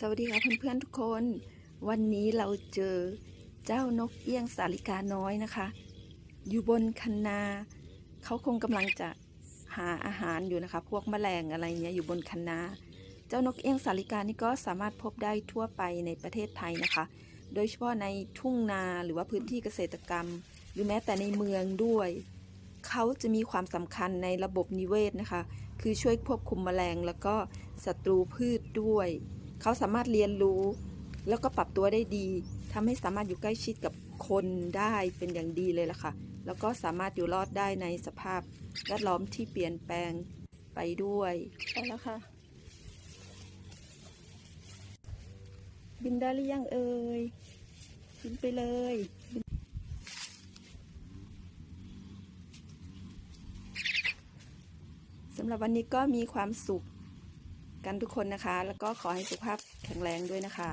สวัสดีค่ะเพื่อนๆทุกคน วันนี้เราเจอเจ้านกเอี้ยงสาลิกาน้อยนะคะ อยู่บนคันนา เขาคงกำลังจะหาอาหารอยู่นะคะ พวกแมลงอะไรเงี้ยอยู่บนคันนา เจ้านกเอี้ยงสาลิกานี่ก็สามารถพบได้ทั่วไปในประเทศไทยนะคะ โดยเฉพาะในทุ่งนาหรือว่าพื้นที่เกษตรกรรม หรือแม้แต่ในเมืองด้วยเขาจะมีความสำคัญในระบบนิเวศนะคะ คือช่วยควบคุมแมลงแล้วก็ศัตรูพืชด้วย เขาสามารถเรียนรู้ แล้วก็ปรับตัวได้ดีทำให้สามารถอยู่ใกล้ชิดกับคนได้เป็นอย่างดีเลยล่ะค่ะ แล้วก็สามารถอยู่รอดได้ในสภาพแวดล้อมที่เปลี่ยนแปลงไปด้วยไปแล้วค่ะ บินได้หรือยังเอ่ยบินไปเลยสำหรับวันนี้ก็มีความสุข กันทุกคนนะคะ แล้วก็ขอให้สุขภาพแข็งแรงด้วยนะคะ